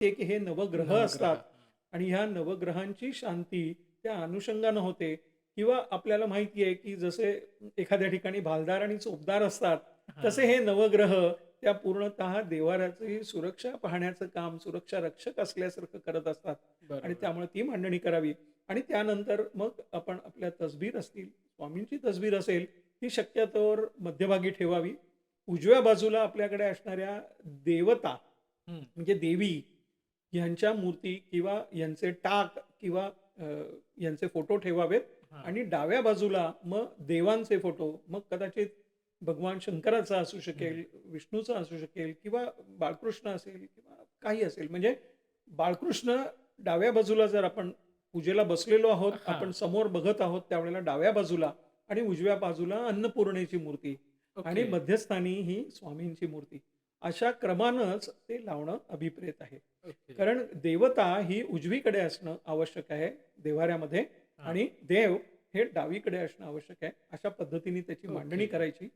ते की हे नवग्रह असतात आणि ह्या नवग्रहांची शांती त्या अनुषंगानं होते किंवा आपल्याला माहिती आहे की जसे एखाद्या ठिकाणी भालदार आणि चोपदार असतात. तसे हे नवग्रह त्या पूर्णतः देवाऱ्याची सुरक्षा पाहण्याचं काम सुरक्षा रक्षक असल्यासारखं करत असतात आणि. त्यामुळे ती मांडणी करावी आणि त्यानंतर मग आपण आपल्या तसबीर असतील स्वामींची तसबीर असेल ती शक्यतोवर मध्यभागी ठेवावी उजव्या बाजूला आपल्याकडे असणाऱ्या देवता. म्हणजे देवी यांच्या मूर्ती किंवा यांचे टाक किंवा यांचे फोटो ठेवावेत. आणि डाव्या बाजूला मग देवांचे फोटो मग कदाचित भगवान शंकराचा असू शकेल विष्णूचा असू शकेल किंवा बाळकृष्ण असेल किंवा काही असेल म्हणजे बाळकृष्ण डाव्या बाजूला जर आपण पूजेला बसलेलो आहोत. आपण समोर बघत आहोत त्यावेळेला डाव्या बाजूला आणि उजव्या बाजूला अन्नपूर्णेची मूर्ती आणि. मध्यस्थानी ही स्वामींची मूर्ती अशा क्रमानंच ते लावणं अभिप्रेत आहे. कारण देवता ही उजवीकडे असणं आवश्यक आहे देवाऱ्यामध्ये. आणि देव हे डावीकडे असणं आवश्यक आहे अशा पद्धतीने त्याची मांडणी. करायची